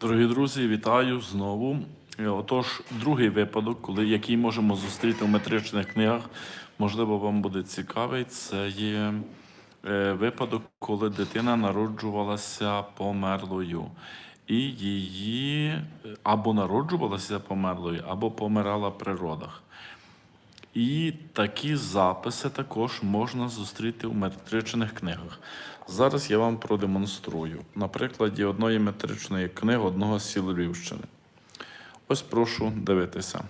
Дорогі друзі, вітаю знову. Е, Отож, другий випадок, коли, який можемо зустріти в метричних книгах, можливо, вам буде цікавий, це є е, випадок, коли дитина народжувалася померлою. І її е, або народжувалася померлою, або помирала при родах. І такі записи також можна зустріти у метричних книгах. Зараз я вам продемонструю на прикладі одної метричної книги одного з сіл Львівщини. Ось прошу дивитися.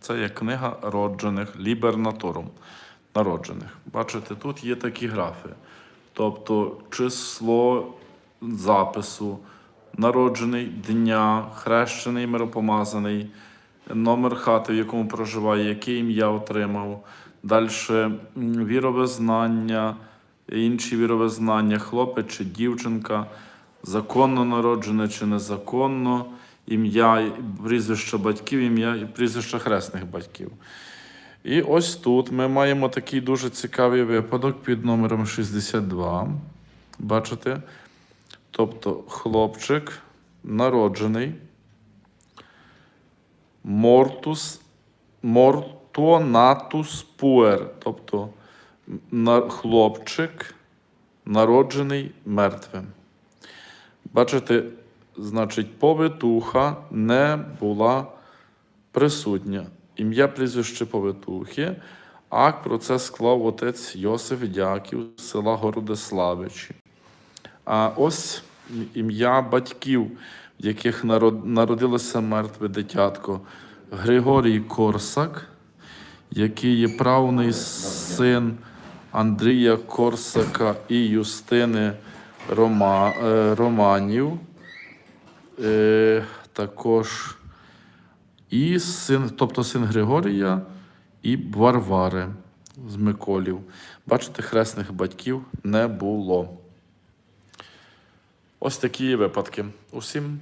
Це є книга роджених лібернатором. Народжених. Бачите, тут є такі графи. Тобто число запису, народжений дня, хрещений, миропомазаний, номер хати, в якому проживає, яке ім'я отримав. Далі віровизнання, інші віровизнання, хлопець чи дівчинка, законно народжене чи незаконно, ім'я, прізвище батьків, ім'я і прізвище хресних батьків. І ось тут ми маємо такий дуже цікавий випадок під номером 62. Бачите? Тобто хлопчик народжений. Мортус, мортонатус пуер, тобто хлопчик, народжений мертвим. Бачите, значить, повитуха не була присутня. Ім'я прізвище повитухи, акт про це склав отець Йосиф Дяків з села Городиславичі. А ось ім'я батьків, в яких народилося мертве дитятко. Григорій Корсак, який є правний син Андрія Корсака і Юстини Рома, е, Романів. Е, також і син, тобто син Григорія і Варвари з Миколів. Бачите, хресних батьків не було. Ось такі випадки. Усім